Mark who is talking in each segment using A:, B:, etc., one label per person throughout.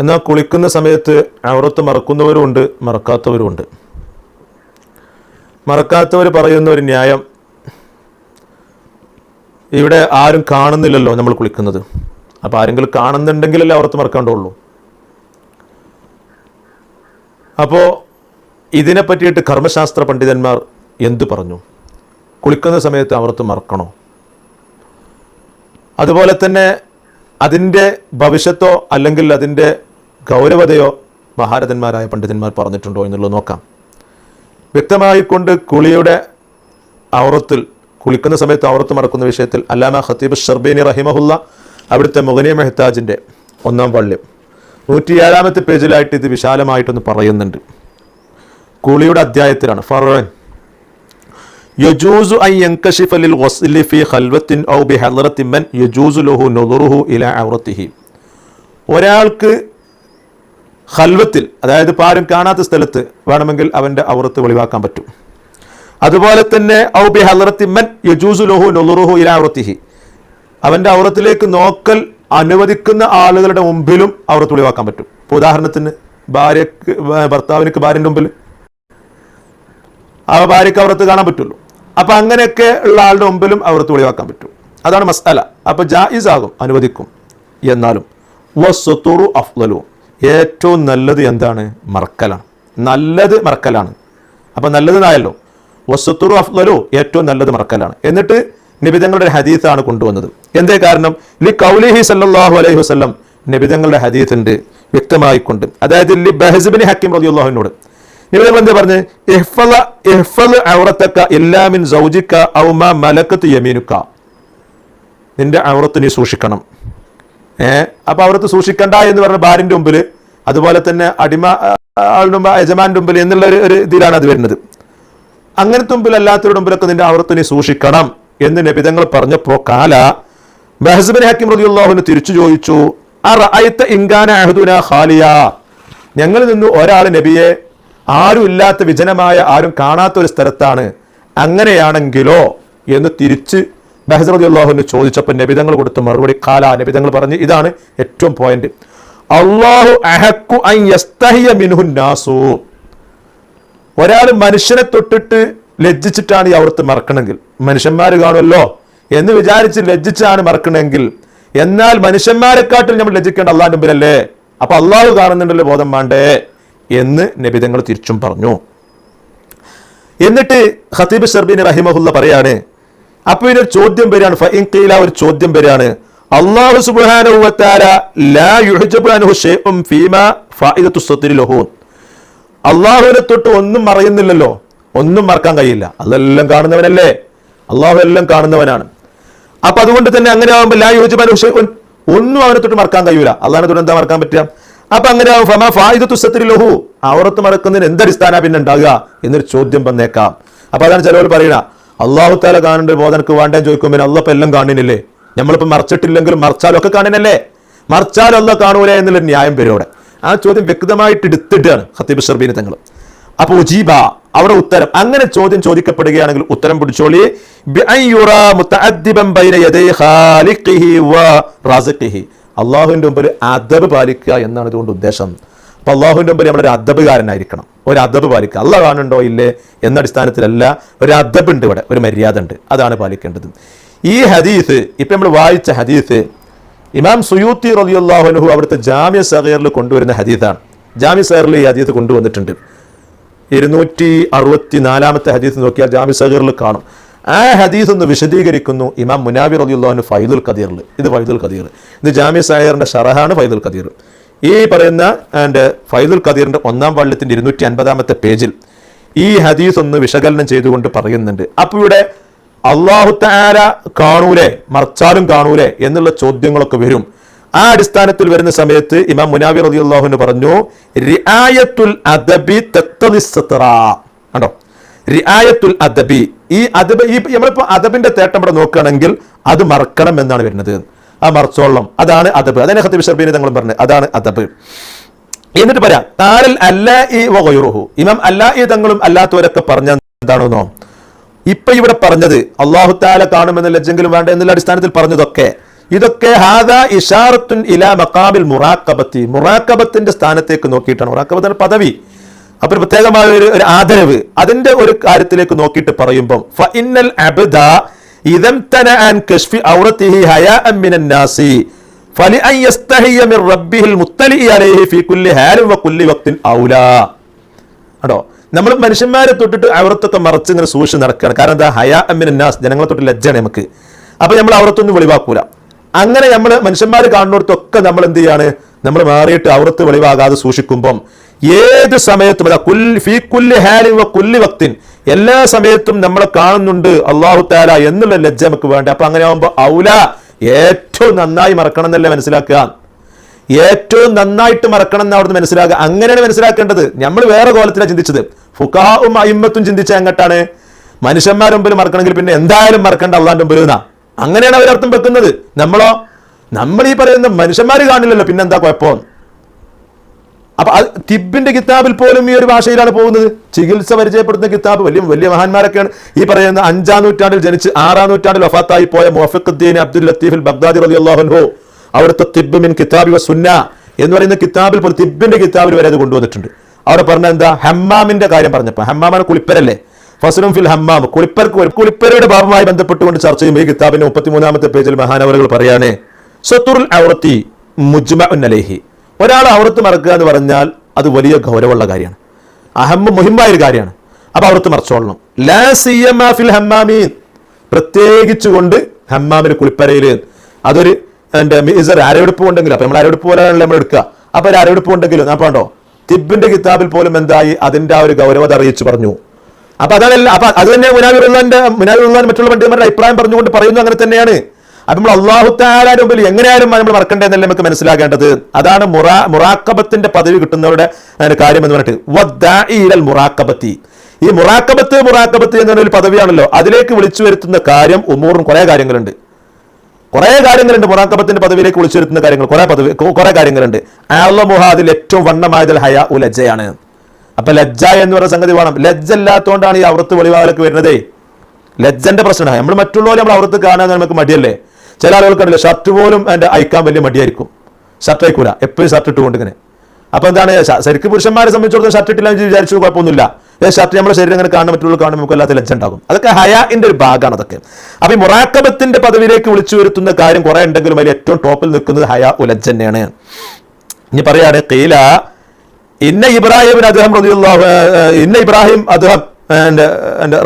A: എന്നാൽ കുളിക്കുന്ന സമയത്ത് അവറത്ത് മറക്കുന്നവരുമുണ്ട് മറക്കാത്തവരുമുണ്ട്. മറക്കാത്തവർ പറയുന്ന ഒരു ന്യായം ഇവിടെ ആരും കാണുന്നില്ലല്ലോ നമ്മൾ കുളിക്കുന്നത്. അപ്പോൾ ആരെങ്കിലും കാണുന്നുണ്ടെങ്കിലല്ലേ അവർത്ത് മറക്കാണ്ടുള്ളൂ. അപ്പോൾ ഇതിനെ പറ്റിയിട്ട് കർമ്മശാസ്ത്ര പണ്ഡിതന്മാർ എന്തു പറഞ്ഞു? കുളിക്കുന്ന സമയത്ത് അവർത്ത് മറക്കണോ? അതുപോലെ തന്നെ അതിന്റെ ഭവിഷ്യത്തോ അല്ലെങ്കിൽ അതിന്റെ ഗൗരവതയോ മഹാരഥന്മാരായ പണ്ഡിതന്മാർ പറഞ്ഞിട്ടുണ്ടോ എന്നുള്ളത് നോക്കാം. വ്യക്തമായിക്കൊണ്ട് കുളിയുടെ ഔറത്തിൽ കുളിക്കുന്ന സമയത്ത് ഔറത്ത് മറക്കുന്ന വിഷയത്തിൽ അല്ലാമ ഖത്തീബ് ഷർബീനി റഹിമഹുല്ല അവിടുത്തെ മുഗനിയ മെഹ്താജിന്റെ ഒന്നാം പള്ളി നൂറ്റിയേഴാമത്തെ പേജിലായിട്ട് ഇത് വിശാലമായിട്ടൊന്ന് പറയുന്നുണ്ട്. കുളിയുടെ അധ്യായത്തിലാണ്. ഫറൻ യജൂസു ഐ യങ്കഷിഫ് അലിൽ വസ്ലി ഫി ഹൽവത്തിൻ ഔ ബി ഹലറത്തിമ്മൻ യജൂസു ലഹു നുറുഹു ഇല ഔറത്തിഹി ഒരാൾക്ക് ഖൽവത്തിൽ അതായത് പാരും കാണാത്ത സ്ഥലത്ത് വേണമെങ്കിൽ അവന്റെ ഔറത്ത് വെളിവാക്കാൻ പറ്റും. അതുപോലെ തന്നെ ഔ ബി ഹലറത്തിമ്മൻ യജൂസു ലഹു നുറുഹു ഇല ഔറത്തിഹി. അവന്റെ ഔറത്തിലേക്ക് നോക്കൽ അനുവദിക്കുന്ന ആളുകളുടെ മുമ്പിലും ഔറത്ത് വെളിവാക്കാൻ പറ്റും. ഇപ്പോൾ ഉദാഹരണത്തിന് ഭാര്യക്ക് ഭർത്താവിനക്ക് ഭാര്യന്റെ മുമ്പിൽ ആ ഭാര്യക്ക് ഔറത്ത് കാണാൻ പറ്റുള്ളൂ. അപ്പൊ അങ്ങനെയൊക്കെ ഉള്ള ആളുടെ മുമ്പിലും അവർക്ക് ഒഴിവാക്കാൻ പറ്റും. അതാണ് മസാല. അപ്പൊ ജായിസ് ആകും അനുവദിക്കും. എന്നാലും വസ്തുറു അഫ്ലു ഏറ്റവും നല്ലത് എന്താണ്? മറക്കലാണ്. നല്ലത് മറക്കലാണ്. അപ്പൊ നല്ലതിനായല്ലോ. വസ്തുറു അഫ്ലു ഏറ്റവും നല്ലത് മറക്കലാണ്. എന്നിട്ട് നിബിതങ്ങളുടെ ഹദീസാണ് കൊണ്ടുവന്നത്. എന്തേ കാരണം? ലി കൗലിഹി സല്ലാഹു അലൈഹി വസ്ലം നിബിതങ്ങളുടെ ഹദീസ് ഉണ്ട് വ്യക്തമായിക്കൊണ്ട്. അതായത് ലി ബഹസിബിനി ഹക്കിം റളിയല്ലാഹുവിനോട് നിബിതങ്ങൾ എന്താ പറഞ്ഞ്? ഇഹ്ഫള ഇഹ്ഫൾ ഔറത്തക്ക ഇല്ലാമിൻ സൗജിക്ക ഔമ മലക്കത്ത് യമീനുക്ക. നിന്റെ ഔറത്ത് നീ സൂക്ഷിക്കണം. ഏ? അപ്പൊ ഔറത്ത് സൂക്ഷിക്കണ്ട എന്ന് പറഞ്ഞ ഭാര്യന്റെ മുമ്പിൽ അതുപോലെ തന്നെ അടിമ ആ, ആളുടെ മുമ്പ് യജമാന്റെ മുമ്പിൽ എന്നുള്ള ഒരു ഇതിലാണ് അത് വരുന്നത്. അങ്ങനത്തെ മുമ്പിൽ അല്ലാത്തവരുടെ മുമ്പിലൊക്കെ നിന്റെ ഔറത്ത് നീ സൂക്ഷിക്കണം എന്ന് നബിതങ്ങൾ പറഞ്ഞപ്പോ കാല മെഹസബിൻ ഹക്കിം റളിയല്ലാഹുവിന് തിരിച്ചു ചോദിച്ചു അറഅയ്ത ഇൻകാന അഹ്ദുന ഖാലിയ? ഞങ്ങളിൽ നിന്ന് ഒരാൾ നബിയെ ആരും ഇല്ലാത്ത വിജനമായ ആരും കാണാത്ത ഒരു സ്ഥലത്താണ് അങ്ങനെയാണെങ്കിലോ എന്ന് തിരിച്ച് ബഹസ് അള്ളാഹുവിന് ചോദിച്ചപ്പോൾ നബിതങ്ങൾ കൊടുത്ത മറുപടി കാല നബിതങ്ങൾ പറഞ്ഞ് ഇതാണ് ഏറ്റവും പോയിന്റ് അള്ളാഹു അഹക്കു നാസു. ഒരാൾ മനുഷ്യനെ തൊട്ടിട്ട് ലജ്ജിച്ചിട്ടാണ് ഈ അവിടുത്തെ മറക്കണമെങ്കിൽ. മനുഷ്യന്മാർ കാണുമല്ലോ എന്ന് വിചാരിച്ച് ലജ്ജിച്ചാണ് മറക്കണമെങ്കിൽ. എന്നാൽ മനുഷ്യന്മാരെക്കാട്ടിൽ നമ്മൾ ലജ്ജിക്കേണ്ട അള്ളാഹിന്റെ മുമ്പിലല്ലേ? അപ്പൊ അള്ളാഹു കാണുന്നുണ്ടല്ലോ ബോധം വേണ്ടേ എന്ന് നബിതങ്ങൾ തിരിച്ചും പറഞ്ഞു. എന്നിട്ട് ഖത്തീബ് ഷർബിൻ റഹിമഹുല്ല പറയാണ് അപ്പൊ ഇതിനൊരു ചോദ്യം വരികയാണ്. ഖീല ഒരു ചോദ്യം വരികയാണ്. അള്ളാഹു ലഹു അള്ളാഹുവിനെ തൊട്ട് ഒന്നും മറയുന്നില്ലല്ലോ. ഒന്നും മറക്കാൻ കഴിയില്ല. അതെല്ലാം കാണുന്നവനല്ലേ? അള്ളാഹു എല്ലാം കാണുന്നവനാണ്. അപ്പൊ അതുകൊണ്ട് തന്നെ അങ്ങനെ ആകുമ്പോൾ ലാ യോജിബ ഒന്നും അവനെ തൊട്ട് മറക്കാൻ കഴിയൂല. അള്ളാഹിനെ തൊട്ട് എന്താ മറക്കാൻ പറ്റുക? അപ്പൊ അങ്ങനെ ഫമ ഫായിദ ലഹു ഔറത്ത് മറക്കുന്നതിന് എന്തടിസ്ഥാന പിന്നെ ഉണ്ടാകുക എന്നൊരു ചോദ്യം വന്നേക്കാം. അപ്പൊ അതാണ് ചിലവർ പറയണ അള്ളാഹു താല കാണേണ്ട ബോധനക്ക് വേണ്ടേ ചോദിക്കുമ്പോൾ പിന്നെ ഇപ്പൊ എല്ലാം കാണിനില്ലേ നമ്മളിപ്പോ മറച്ചിട്ടില്ലെങ്കിലും മറച്ചാലും ഒക്കെ കാണുന്നല്ലേ? മറച്ചാലും അല്ല കാണൂലേ എന്നുള്ള ന്യായം വരും അവിടെ. ആ ചോദ്യം വ്യക്തമായിട്ട് എടുത്തിട്ടാണ് ഹത്തീബ് ഷർബീന് തങ്ങൾ അപ്പൊ ഉജീബ അവിടെ ഉത്തരം. അങ്ങനെ ചോദ്യം ചോദിക്കപ്പെടുകയാണെങ്കിൽ ഉത്തരം പിടിച്ചോളി. ബൈന യദൈ ഖാലിഖിഹി അള്ളാഹുവിന്റെ മുമ്പിൽ അദബ് പാലിക്കുക എന്നാണ് ഇതുകൊണ്ട് ഉദ്ദേശം. അപ്പോൾ അള്ളാഹുവിന്റെ മുമ്പിൽ നമ്മളൊരു അദബുകാരനായിരിക്കണം. ഒരു അദബ് പാലിക്കുക. അള്ളാഹ് കാണുന്നുണ്ടോ? ഇല്ലേ? എന്ന അടിസ്ഥാനത്തിലല്ല. ഒരു അദബ് ഉണ്ട് ഇവിടെ. ഒരു മര്യാദ ഉണ്ട് അതാണ് പാലിക്കേണ്ടത്. ഈ ഹദീസ് ഇപ്പം നമ്മൾ വായിച്ച ഹദീസ് ഇമാം സുയൂത്തി റളിയല്ലാഹു അവിടുത്തെ ജാമ്യ സഹീറിൽ കൊണ്ടുവരുന്ന ഹദീസാണ്. ജാമ്യ സഹീറിൽ ഈ ഹദീസ് കൊണ്ടുവന്നിട്ടുണ്ട്. ഇരുന്നൂറ്റി അറുപത്തി നാലാമത്തെ ഹദീസ് നോക്കിയാൽ ജാമ്യ സഹീറിൽ കാണും. ആ ഹദീസ് ഒന്ന് വിശദീകരിക്കുന്നു ഇമാം മുനാബിർ റളിയല്ലാഹു ഫൈദുൽ ഖദീറിൽ ഇത് ഫൈദുൽ ഖദീർ. ഇത് ജാമ്യ സഹീറിന്റെ ഷറഹാണ് ഫൈദുൽ ഖദീർ. ഈ പറയുന്ന എന്റെ ഫൈദുൽ ഖദീറിന്റെ ഒന്നാം വള്ളത്തിന്റെ ഇരുന്നൂറ്റി അൻപതാമത്തെ പേജിൽ ഈ ഹദീസ് ഒന്ന് വിശകലനം ചെയ്തുകൊണ്ട് പറയുന്നുണ്ട്. അപ്പൊ ഇവിടെ അള്ളാഹു താര കാണൂലേ മറച്ചാലും കാണൂലേ എന്നുള്ള ചോദ്യങ്ങളൊക്കെ വരും. ആ അടിസ്ഥാനത്തിൽ വരുന്ന സമയത്ത് ഇമാം മുനാബിർ റതി അള്ളാഹുവിന് പറഞ്ഞു റിയായത്തുൽ അദബി കണ്ടോ? റിആയത്തുൽ അദബി. ഈ അദബ് ഈ നമ്മളിപ്പോൾ അദബിന്റെ തേട്ടം ഇവിടെ നോക്കുകയാണെങ്കിൽ അത് മറക്കണം എന്നാണ് വരുന്നത്. ആ മറച്ചോളം അതാണ് അദബ്. അതന്നെ ഹത്തി ബിഷർബീനെ തങ്ങൾ പറഞ്ഞത്. അതാണ് അദബ്. എന്നിട്ട് പറയാം താരൽ അല്ല ഈ വഗൈറുഹു ഇമാം അല്ലാ ഈ തങ്ങളും അല്ലാത്തവരൊക്കെ പറഞ്ഞ എന്താണെന്നോ? ഇപ്പൊ ഇവിടെ പറഞ്ഞത് അള്ളാഹു താല കാണുമെന്ന ലജ്ജെങ്കിലും വേണ്ട എന്നുള്ള അടിസ്ഥാനത്തിൽ പറഞ്ഞതൊക്കെ. ഇതൊക്കെ ഹാദാ ഇഷാറത്തുൻ ഇലാ മക്കാബിൽ മുറാക്കബത്തി മുറാക്കബത്തിന്റെ സ്ഥാനത്തേക്ക് നോക്കിയിട്ടാണ്. മുറാക്കബത്തിന്റെ പദവി. അപ്പൊ പ്രത്യേകമായ ഒരു ഒരു ആദരവ്. അതിന്റെ ഒരു കാര്യത്തിലേക്ക് നോക്കിയിട്ട് പറയുമ്പം ഫഇന്നൽ അബ്ദ ഇദം തന അൻ കശ്ഫി ഔറത്തിഹി ഹയാഅൻ മിനൻ നാസി ഫലിഅൻ യസ്തഹിയ റബ്ബിഹിൽ മുത്തലി അലൈഹി ഫീ കുല്ലി ഹാലിൻ കുല്ലി വഖ്തിൻ ഔലാ. കേട്ടോ നമ്മൾ മനുഷ്യന്മാരെ തൊട്ടിട്ട് അവർത്തൊക്കെ മറച്ച് ഇങ്ങനെ സൂക്ഷിച്ച് നടക്കുകയാണ്. കാരണം എന്താ? ഹയാ അമ്മിൻ നാസ് ജനങ്ങളെ തൊട്ട് ലജ്ജയാണ് നമുക്ക്. അപ്പൊ നമ്മൾ അവർത്തൊന്നും വെളിവാക്കൂല. അങ്ങനെ നമ്മൾ മനുഷ്യന്മാർ കാണുന്നിടത്തൊക്കെ നമ്മൾ എന്ത് ചെയ്യാണ്? നമ്മൾ മാറിയിട്ട് അവർത്ത് വെളിവാകാതെ സൂക്ഷിക്കുമ്പം ഏത് സമയത്തും അതാ കുൽ- ഫീ കുല്ലി ഹാലി വ കുല്ലി വക്തിൻ എല്ലാ സമയത്തും നമ്മളെ കാണുന്നുണ്ട് അള്ളാഹു താല എന്നുള്ള ലജ്ജ നമുക്ക് വേണ്ട. അപ്പൊ അങ്ങനെ ആകുമ്പോൾ ഔല ഏറ്റവും നന്നായി മറക്കണം എന്നല്ലേ മനസ്സിലാക്കുക? ഏറ്റവും നന്നായിട്ട് മറക്കണം എന്ന് അവിടുന്ന് മനസ്സിലാക്കുക? അങ്ങനെയാണ് മനസ്സിലാക്കേണ്ടത്. നമ്മൾ വേറെ കോലത്തിലാണ് ചിന്തിച്ചത്. ഫുക്കാവും അയിമത്തും ചിന്തിച്ച എങ്ങട്ടാണ്? മനുഷ്യന്മാരുടെ മുമ്പിൽ മറക്കണമെങ്കിൽ പിന്നെ എന്തായാലും മറക്കേണ്ട അള്ളാന്റെ മുമ്പിൽ നിന്നാ. അങ്ങനെയാണ് അവരർത്ഥം വെക്കുന്നത്. നമ്മളോ നമ്മൾ ഈ പറയുന്ന മനുഷ്യന്മാർ കാണില്ലല്ലോ പിന്നെന്താ കുഴപ്പം? അപ്പൊ അത് തിബിന്റെ കിതാബിൽ പോലും ഈ ഒരു ഭാഷയിലാണ് പോകുന്നത്. ചികിത്സ പരിചയപ്പെടുത്തുന്ന കിതാബ് വലിയ വലിയ മഹാന്മാരൊക്കെയാണ്. ഈ പറയുന്ന അഞ്ചാം നൂറ്റാണ്ടിൽ ജനിച്ച് ആറാം നൂറ്റാണ്ടിൽ വഫാത്തായി പോയ മുഹഫിഖുദ്ദീൻ അബ്ദുൽ ലത്തീഫിൽ ബഗ്ദാദി റലി അള്ളാഹുൻഹു അവിടുത്തെ തിബ് മിൻ കിതാബി വ സുന്ന എന്ന് പറയുന്ന കിതാബിൽ പോലും തിബിന്റെ കിതാബിൽ വരെ അത് കൊണ്ടുവന്നിട്ടുണ്ട്. അവിടെ പറഞ്ഞ എന്താ? ഹമ്മാമിന്റെ കാര്യം പറഞ്ഞപ്പോ ഹമ്മാമാണ് കുളിപ്പരല്ലേ? ഫസലും ഫിൽ ഹമ്മാം. കുളിപ്പർക്ക് കുളിപ്പരയുടെ ഭാഗമായി ബന്ധപ്പെട്ടുകൊണ്ട് ചർച്ച ചെയ്യുമ്പോൾ ഈ കിതാബിന്റെ മുപ്പത്തിമൂന്നാമത്തെ പേജിൽ മഹാനവറുകൾ പറയാനേ സത്തുറുൽ ഔറത്തി മുജ്മ അലൈഹി. ഒരാൾ അവർത്ത് മറക്കുക എന്ന് പറഞ്ഞാൽ അത് വലിയ ഗൗരവമുള്ള കാര്യമാണ്. അഹമ്മ മുഹിമായ ഒരു കാര്യമാണ്. അപ്പോൾ അവർത്ത് മറച്ചോളണം. ലാ സിയമ ഫിൽ ഹമ്മാമീൻ. പ്രത്യേകിച്ച് കൊണ്ട് ഹമ്മാമിന് കുളിപ്പരയിൽ അതൊരു എന്റെ മീസർ അരവെടുപ്പ് ഉണ്ടെങ്കിലും? അപ്പൊ നമ്മൾ അരവെടുപ്പ് പോലെയാണല്ലോ നമ്മൾ എടുക്കുക. അപ്പോൾ ഒരു അരവെടുപ്പ് ഉണ്ടെങ്കിലും? ഞാൻ കണ്ടോ തിബിന്റെ കിതാബിൽ പോലും എന്തായി? അതിന്റെ ആ ഒരു ഗൗരവത അറിയിച്ചു പറഞ്ഞു. അപ്പൊ അതല്ല അപ്പൊ അത് തന്നെ മുനാബിറുള്ളാന്റെ മുനാബിറുള്ളാൻ മറ്റുള്ള പണ്ഡിതന്മാരുടെ അഭിപ്രായം പറഞ്ഞുകൊണ്ട് പറയുന്നു അങ്ങനെ തന്നെയാണ്. അപ്പൊ നമ്മൾ അള്ളാഹു താലാന്റെ മുമ്പിൽ എങ്ങനെയായാലും നമ്മൾ മറക്കണ്ടേന്നല്ലേ നമുക്ക് മനസ്സിലാക്കേണ്ടത് അതാണ് മുറാ മുറാക്കബത്തിന്റെ പദവി കിട്ടുന്നവരുടെ കാര്യം എന്ന് പറഞ്ഞിട്ട് ഈ മുറാക്കബത്ത് മുറാക്കബത്ത് എന്ന ഒരു പദവിയാണല്ലോ. അതിലേക്ക് വിളിച്ചു വരുത്തുന്ന കാര്യം ഉമ്മൂറും കുറേ കാര്യങ്ങളുണ്ട്. കുറേ കാര്യങ്ങളുണ്ട് മുറാക്കബത്തിന്റെ പദവിയിലേക്ക് വിളിച്ചു വരുത്തുന്ന കാര്യങ്ങൾ. കുറേ പദവി കുറേ കാര്യങ്ങളുണ്ട്. അള്ളമുഹ അതിൽ ഏറ്റവും വണ്ണമായതിൽ ഹയ ലജ്ജയാണ്. അപ്പൊ ലജ്ജ എന്ന് പറയുന്ന സംഗതി വേണം. ലജ്ജ ഇല്ലാത്തതുകൊണ്ടാണ് ഈ അവർത്ത് വെളിവാകലൊക്കെ വരുന്നതേ. ലജ്ജന്റെ പ്രശ്നമാണ്. നമ്മൾ മറ്റുള്ളവരെ നമ്മൾ അവർത്ത് കാണാൻ നമുക്ക് മടിയല്ലേ? ചില ആളുകൾക്കറിയില്ല ഷർട്ട് പോലും എന്റെ അയക്കാൻ വലിയ മടിയായിരിക്കും. ഷർട്ട് അയക്കൂല. എപ്പോഴും ഷർട്ട് ഇട്ടുകൊണ്ട് ഇങ്ങനെ. അപ്പൊ എന്താണ് ശരിക്കും പുരുഷന്മാരെ സംബന്ധിച്ചിടത്തോളം ഷർട്ട് ഇട്ടില്ല എന്ന് വിചാരിച്ചു കുഴപ്പമൊന്നുമില്ല. ഷർട്ട് നമ്മുടെ ശരീരം ഇങ്ങനെ കാണുന്ന മറ്റുള്ള കാണുമ്പോൾ നമുക്ക് അല്ലാത്ത ലജ്ജ ഉണ്ടാകും. അതൊക്കെ ഹയാന്റെ ഒരു ഭാഗമാണ് അതൊക്കെ. അപ്പോൾ ഈ മുറാക്കബത്തിന്റെ പദവിയിലേക്ക് വിളിച്ചു വരുത്തുന്ന കാര്യം കുറെ ഉണ്ടെങ്കിലും അതിൽ ഏറ്റവും ടോപ്പിൽ നിൽക്കുന്നത് ഹയാ ഉലജ് തന്നെയാണ്. ഇനി പറയാണ് കീല ഇന്ന ഇബ്രാഹിമിന് അദ്ദേഹം ഇന്ന ഇബ്രാഹിം അദ്ദേഹം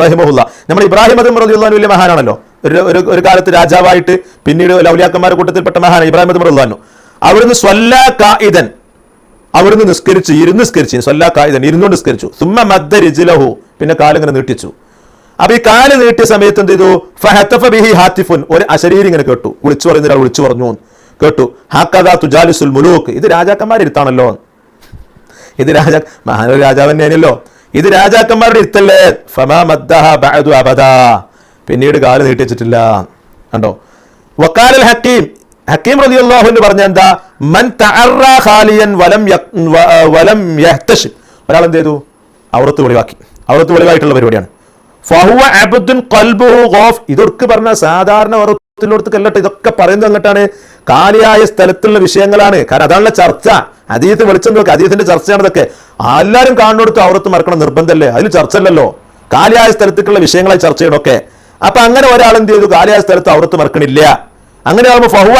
A: റഹിമഹുല്ല. നമ്മൾ ഇബ്രാഹിം അദ്ദേഹം റളിയല്ലാഹു വലിയ മഹാനാണല്ലോ. ഒരു ഒരു കാലത്ത് രാജാവായിട്ട് പിന്നീട് ലൗലിയാക്കന്മാരുടെ കൂട്ടത്തിൽപ്പെട്ട മഹാൻ ഇബ്രാഹിം റളിയല്ലാഹു അവിടുന്ന് സ്വല്ലാ കായിദൻ. അവിടുന്ന് നിസ്കരിച്ചു ഇരുന്ന് നിസ്കരിച്ചു സ്വല്ലാ കായിദൻ ഇരുന്നുകൊണ്ട് നിസ്കരിച്ചു. സുമ്മ മദ്ദ രിജിലഹു. പിന്നെ കാലിങ്ങനെ നീട്ടിച്ചു. അപ്പൊ ഈ കാൽ നീട്ടിയ സമയത്ത് എന്ത് ചെയ്തു? ഫഹത്തഫ ബിഹി ഹാത്തിഫുൻ. ഒരു അശരീരി ഇങ്ങനെ കേട്ടു. വിളിച്ചു പറയുന്ന ഒരാൾ വിളിച്ചു പറഞ്ഞു കേട്ടു. ഹാക്കദാ തുജാലിസുൽ മുലൂക്ക്. ഇത് രാജാക്കന്മാരിരുത്താണല്ലോ ഇത് രാജാ മഹാനൊരു രാജാവ് തന്നെയാണല്ലോ. ഇത് രാജാക്കന്മാരുടെ ഇരുത്തല്ലേ? ഫമാ മദ്ദഹ ബഅദു അബദാ. പിന്നീട് കാൽ നീട്ടി വെച്ചിട്ടില്ല. കണ്ടോ? വക്കാലൽ ഹക്കീം. ഹക്കീം റളിയല്ലാഹു അൻഹു പറഞ്ഞ എന്താ? മൻ ഖാലിയൻ വലം വലം യഹ്തഷ്. ഒരാൾ എന്ത് ചെയ്തു? അവർത്ത് വെളിവാക്കി. അവർത്ത് വെളിവായിട്ടുള്ള പരിപാടിയാണ്. ഫഹുവ അബുദ്ദുൻ ഖൽബുഹു ഗോഫ്. ഇതൊക്കെ പറഞ്ഞ സാധാരണ ഓരോത്തിലോടത്ത് കല്ലട്ടെ ഇതൊക്കെ പറയുന്നത് അങ്ങോട്ടാണ്. കാലിയായ സ്ഥലത്തുള്ള വിഷയങ്ങളാണ്. കാരണം അതാണല്ലോ ചർച്ച. അതീത്ത് വെളിച്ചം നോക്കുക അതീത്തിന്റെ ചർച്ചയാണ് ഇതൊക്കെ. എല്ലാവരും കാണുന്നിടത്ത് അവർത്ത് മറക്കണം. നിർബന്ധമല്ലേ? അതിൽ ചർച്ച അല്ലല്ലോ കാലിയായ സ്ഥലത്തേക്കുള്ള വിഷയങ്ങളെ ചർച്ച ചെയ്യണമൊക്കെ. അപ്പൊ അങ്ങനെ ഒരാൾ എന്ത് ചെയ്തു? കാലിയ സ്ഥലത്ത് ഔറത്ത് മറക്കണില്ല. അങ്ങനെ ഫഹുവ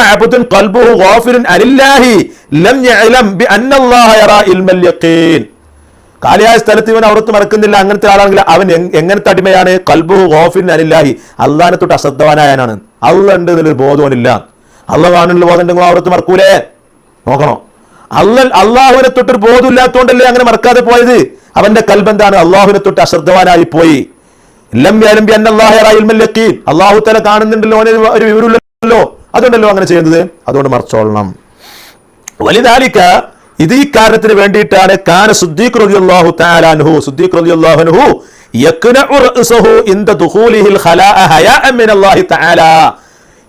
A: ഖൽബുഹു ഗാഫിറുൻ ലം യഅലം യറാ ഇൽമൽ യഖീൻ. കാലിയായ സ്ഥലത്ത് ഇവൻ അവർത്ത് മറക്കുന്നില്ല. അങ്ങനത്തെ ആളാണെങ്കിൽ അവൻ എങ്- എങ്ങനത്തെ അടിമയാണ്? കൽബുഹു ഗോഫിൻ അനില്ലാഹി അള്ളഹാനെ തൊട്ട് അശ്രദ്ധവാനായനാണ്. അള്ള ഉണ്ട് എന്നുള്ളൊരു ബോധവനില്ല അള്ള കാണുന്നുള്ള ബോധം ഉണ്ടെങ്കിൽ അവിടുത്തെ മറക്കൂലേ? നോക്കണോ? അല്ല അള്ളാഹുവിനെ തൊട്ടൊരു ബോധമില്ലാത്തതുകൊണ്ടല്ലേ അങ്ങനെ മറക്കാതെ പോയത്? അവന്റെ കൽബ് എന്താണ്? അള്ളാഹുവിനെ തൊട്ട് അശ്രദ്ധവാനായി പോയി. അള്ളാഹു തല കാണുന്നുണ്ടല്ലോ ഒരു വിവരമില്ലല്ലോ. അതുകൊണ്ടല്ലോ അങ്ങനെ ചെയ്യുന്നത്? അതുകൊണ്ട് മറച്ചോളണം. വലിതാലിക്ക ഇത് ഈ കാരണത്തിന് വേണ്ടിയിട്ടാണ് കാന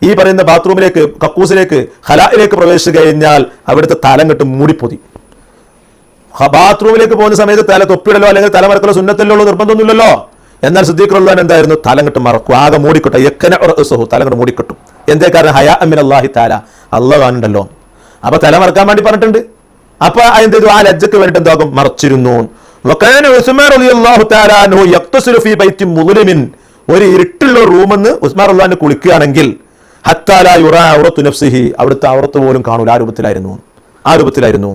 A: ഈ പറയുന്ന ബാത്റൂമിലേക്ക് കക്കൂസിലേക്ക് ഖലായിലേക്ക് പ്രവേശിച്ചു കഴിഞ്ഞാൽ അവിടുത്തെ തലം കെട്ട് മൂടിപ്പൊതി. ബാത്റൂമിലേക്ക് പോകുന്ന സമയത്ത് തല തൊപ്പിടലോ അല്ലെങ്കിൽ തലമറക്കലോ സുന്നത്തല്ലോ നിർബന്ധമൊന്നുമില്ലല്ലോ. എന്നാൽ സുദ്ദീഖ് റളിയല്ലാഹു അൻഹു എന്തായിരുന്നു? തലം കെട്ട് മറക്കും. ആകെ മൂടിക്കെട്ടും. എക്കന റഅസഹു തലങ്ങട്ട് മൂടിക്കിട്ടും. എന്തേ കാരണം? ഹയാ അമിൻ അള്ളാഹി താല അള്ളഹാനുണ്ടല്ലോ അപ്പൊ തല മറക്കാൻ വേണ്ടി പറഞ്ഞിട്ടുണ്ട്. അപ്പൊ എന്ത് ചെയ്തു? ആ ലജ്ജക്ക് വേണ്ടിട്ട് എന്താകും മറച്ചിരുന്നു. ഒരു ഇരുട്ടുള്ള റൂമെന്ന് ഉസ്മാർ റളിയല്ലാഹു കുളിക്കുകയാണെങ്കിൽ ഹത്താല ഔറത്തു നഫ്സിഹി. അവിടുത്തെ ഔറത്ത് പോലും കാണൂല. ആ രൂപത്തിലായിരുന്നു. ആ രൂപത്തിലായിരുന്നു.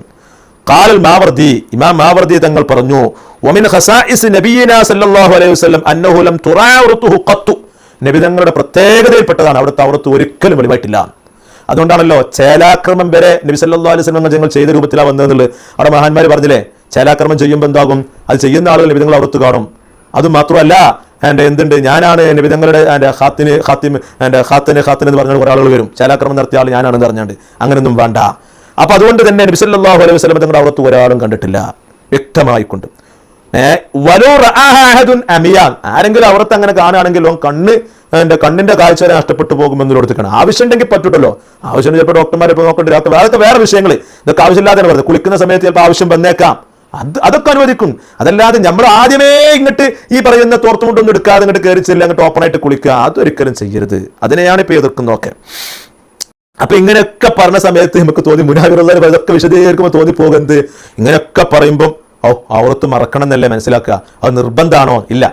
A: കാലൽ മാവർദി. ഇമാം മാവർദി തങ്ങൾ പറഞ്ഞു വമിൻ ഖസാഇസ് നബിയിന സല്ലല്ലാഹു അലൈഹി വസല്ലം അന്നഹു ലം തുറാ ഔറത്തുഹു ഖത്തു നബി തങ്ങളുടെ പ്രത്യേകതയിൽപ്പെട്ടതാണ്. അവിടുത്തെ ഔറത്ത് ഒരിക്കലും വെളിവായിട്ടില്ല. അതുകൊണ്ടാണല്ലോ ചേലാക്രമം വരെ നബി സല്ലല്ലാഹു അലൈഹി വസല്ലം ഞങ്ങൾ ചെയ്ത രൂപത്തിലാണ് വന്നതെന്നുള്ളത്. അവിടെ മഹാന്മാർ പറഞ്ഞില്ലേ ചേലാക്രമം ചെയ്യുമ്പോൾ എന്താകും? അത് ചെയ്യുന്ന ആളുകൾ നബിതങ്ങൾ അവിടുത്ത് കാണും. അത് മാത്രമല്ല എന്റെ എന്തുണ്ട്? ഞാനാണ് നബിതങ്ങളുടെ എന്റെ ഹാത്തിന് ഖാത്തിം എന്റെ ഹാത്തിന് ഹാത്തിൻ എന്ന് പറഞ്ഞ കുറേ ആളുകൾ വരും. ചേലാക്രമം നടത്തിയ ആൾ ഞാനാണെന്ന് പറഞ്ഞാണ്ട് അങ്ങനെയൊന്നും വേണ്ട. അപ്പോൾ അതുകൊണ്ട് തന്നെ നബി സല്ലല്ലാഹു അലൈഹി വസല്ലം തങ്ങളുടെ അവർത്ത് ഒരാളും കണ്ടിട്ടില്ല. വ്യക്തമായിക്കൊണ്ട്. അമിയാൻ ആരെങ്കിലും അവർത്ത് അങ്ങനെ കാണുകയാണെങ്കിൽ കണ്ണ് എന്റെ കണ്ണിന്റെ കാഴ്ച വരെ നഷ്ടപ്പെട്ടു ആവശ്യം ആവശ്യമുണ്ടെങ്കിൽ പറ്റൂട്ടല്ലോ. ആവശ്യം ചിലപ്പോൾ ഡോക്ടർമാരെ ഇപ്പോൾ നോക്കേണ്ടി? വരും. അതൊക്കെ അതൊക്കെ വേറെ വിഷയങ്ങൾ ഇതൊക്കെ ആവശ്യമില്ലാതെയാണ് പറഞ്ഞത് കുളിക്കുന്ന സമയത്ത് ചിലപ്പോൾ ആവശ്യം വന്നേക്കാം. അത് അതൊക്കെ അനുവദിക്കും. അതല്ലാതെ നമ്മൾ ആദ്യമേ ഇങ്ങോട്ട് ഈ പറയുന്ന തോർത്തുമുണ്ടൊന്നും എടുക്കാതെ ഇങ്ങോട്ട് കയറി ചെല്ലുക അങ്ങോട്ട് ഓപ്പണായിട്ട് കുളിക്കുക അതൊരിക്കലും ചെയ്യരുത്. അതിനെയാണ് ഇപ്പോൾ എതിർക്കുന്നതൊക്കെ. അപ്പൊ ഇങ്ങനെയൊക്കെ പറഞ്ഞ സമയത്ത് നമുക്ക് തോന്നി മുനാവിറുള്ള ഇതൊക്കെ വിശദീകരിക്കുമ്പോൾ തോന്നി പോകുന്നത് ഇങ്ങനെയൊക്കെ പറയുമ്പോൾ ഓ ഔറത്ത് മറക്കണം എന്നല്ലേ മനസ്സിലാക്കുക? അത് നിർബന്ധമാണോ ഇല്ല.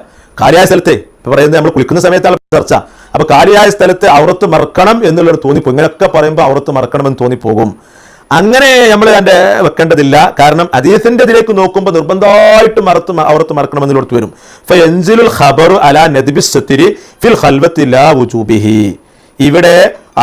A: കാര്യായ സ്ഥലത്തെ ഇപ്പൊ പറയുന്നത് നമ്മൾ കുളിക്കുന്ന സമയത്താണ് ചർച്ച. അപ്പൊ കാര്യായ സ്ഥലത്ത് ഔറത്ത് മറക്കണം എന്നുള്ളത് തോന്നിപ്പോകും ഇങ്ങനെയൊക്കെ പറയുമ്പോൾ ഔറത്ത് മറക്കണമെന്ന് തോന്നിപ്പോകും. അങ്ങനെ നമ്മൾ അതിന്റെ വെക്കേണ്ടതില്ല. കാരണം അതീസിന്റെ ഇതിലേക്ക് നോക്കുമ്പോൾ നിർബന്ധമായിട്ട് മറത്ത് ഔറത്ത് മറക്കണമെന്നുള്ളത് വരും. ഫയൻസിലുൽ ഖബറു അല നദ്ബി സത്തിരി ഫിൽ ഹൽവത്തില്ല വുജൂബിഹി. ഇവിടെ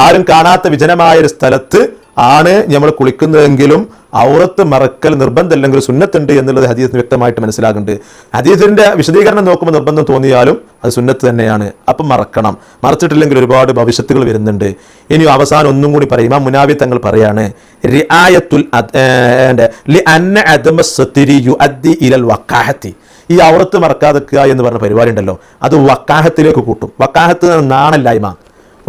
A: ആരും കാണാത്ത വിജനമായ ഒരു സ്ഥലത്ത് ആണ് നമ്മൾ കുളിക്കുന്നതെങ്കിലും ഔറത്ത് മറക്കൽ നിർബന്ധമല്ലെങ്കിൽ സുന്നത്തുണ്ട് എന്നുള്ളത് ഹദീസിന് വ്യക്തമായിട്ട് മനസ്സിലാകുന്നുണ്ട്. ഹദീസിന്റെ വിശദീകരണം നോക്കുമ്പോൾ നിർബന്ധം തോന്നിയാലും അത് സുന്നത്ത് തന്നെയാണ്. അപ്പം മറക്കണം. മറച്ചിട്ടില്ലെങ്കിൽ ഒരുപാട് ഭവിഷ്യത്തുകൾ വരുന്നുണ്ട്. ഇനി അവസാനം ഒന്നും കൂടി പറയും. ആ മുനാവി തങ്ങൾ പറയാണ് ഈ ഔറത്ത് മറക്കാതെക്കുക എന്ന് പറഞ്ഞ പരിപാടി ഉണ്ടല്ലോ. അത് വക്കാഹത്തിലേക്ക് കൂട്ടും. വക്കാഹത്ത് നാണല്ലായ്മ.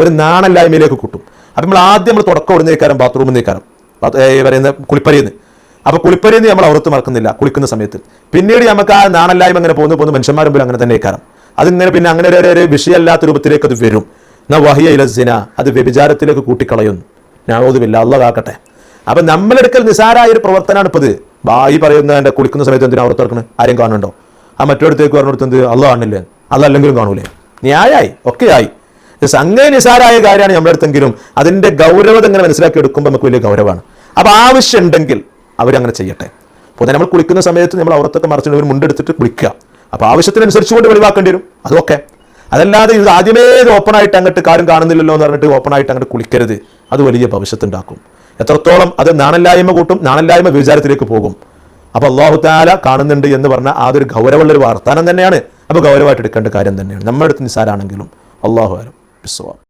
A: ഒരു നാണല്ലായ്മയിലേക്ക് കൂട്ടും. അപ്പം നമ്മൾ ആദ്യം നമ്മൾ തുടക്കം ഇവിടെ നിൽക്കാരം ബാത്റൂമിൽ നിൽക്കാരം പറയുന്ന കുളിപ്പരിയെന്ന് അപ്പോൾ കുളിപ്പരിയെന്ന് നമ്മൾ അവർത്ത് മറക്കുന്നില്ല കുളിക്കുന്ന സമയത്ത്. പിന്നീട് നമുക്ക് ആ നാണല്ലായ്മ അങ്ങനെ പോകുന്നു പോകുന്ന മനുഷ്യന്മാരും പോലും അങ്ങനെ തന്നെ നിൽക്കാരം അതിങ്ങനെ പിന്നെ അങ്ങനെ ഒരു- ഒരു വിഷയമല്ലാത്ത രൂപത്തിലേക്ക് അത് വരും. എന്നാ വഹിയ ഇലസിന അത് വ്യഭിചാരത്തിലേക്ക് കൂട്ടിക്കളയുന്നു. ഞാനോതുമില്ല അള്ള കാക്കട്ടെ അപ്പം നമ്മളെടുക്കൽ നിസാരായ ഒരു പ്രവർത്തനമാണ് ഇപ്പോൾ ഇത് ഈ പറയുന്ന കുളിക്കുന്ന സമയത്ത് എന്തിനാ തുറക്കുന്നത് ആരെയും കാണുന്നുണ്ടോ? ആ മറ്റൊരിടത്തേക്ക് പറഞ്ഞിടത്ത് എന്ത്? അള്ള കാണില്ലേ? അതല്ലെങ്കിലും കാണൂലേ? ന്യായായി ഒക്കെയായി സംഗതി നിസാരായ കാര്യമാണ് നമ്മുടെ അടുത്തെങ്കിലും അതിന്റെ ഗൗരവത ഇങ്ങനെ മനസ്സിലാക്കി എടുക്കുമ്പോൾ നമുക്ക് വലിയ ഗൗരവമാണ്. അപ്പോൾ ആവശ്യമുണ്ടെങ്കിൽ അവരങ്ങനെ ചെയ്യട്ടെ. പൊതുവെ നമ്മൾ കുളിക്കുന്ന സമയത്ത് നമ്മൾ അവർക്കൊക്കെ മറിച്ചിട്ട് ഒരു മുണ്ടെടുത്തിട്ട് കുളിക്കുക. അപ്പോൾ ആവശ്യത്തിനനുസരിച്ച് കൊണ്ട് വെളിവാക്കേണ്ടി വരും. അതൊക്കെ അതല്ലാതെ ഇത് ആദ്യമേ ഇത് ഓപ്പൺ ആയിട്ട് അങ്ങോട്ട് കാര്യം കാണുന്നില്ലല്ലോ എന്ന് പറഞ്ഞിട്ട് ഓപ്പൺ ആയിട്ട് അങ്ങോട്ട് കുളിക്കരുത്. അത് വലിയ ഭവിഷ്യത്തുണ്ടാക്കും. എത്രത്തോളം അത് നാണല്ലായ്മ കൂട്ടും നാണല്ലായ്മ വിചാരത്തിലേക്ക് പോകും. അപ്പോൾ അള്ളാഹു താല കാണുന്നുണ്ട് എന്ന് പറഞ്ഞാൽ അതൊരു ഗൗരവമുള്ള ഒരു വാർത്താനം തന്നെയാണ്. അപ്പോൾ ഗൗരവമായിട്ട് എടുക്കേണ്ട കാര്യം തന്നെയാണ്. നമ്മുടെ അടുത്ത് നിസാരാണെങ്കിലും അള്ളാഹു ആലും. pessoal.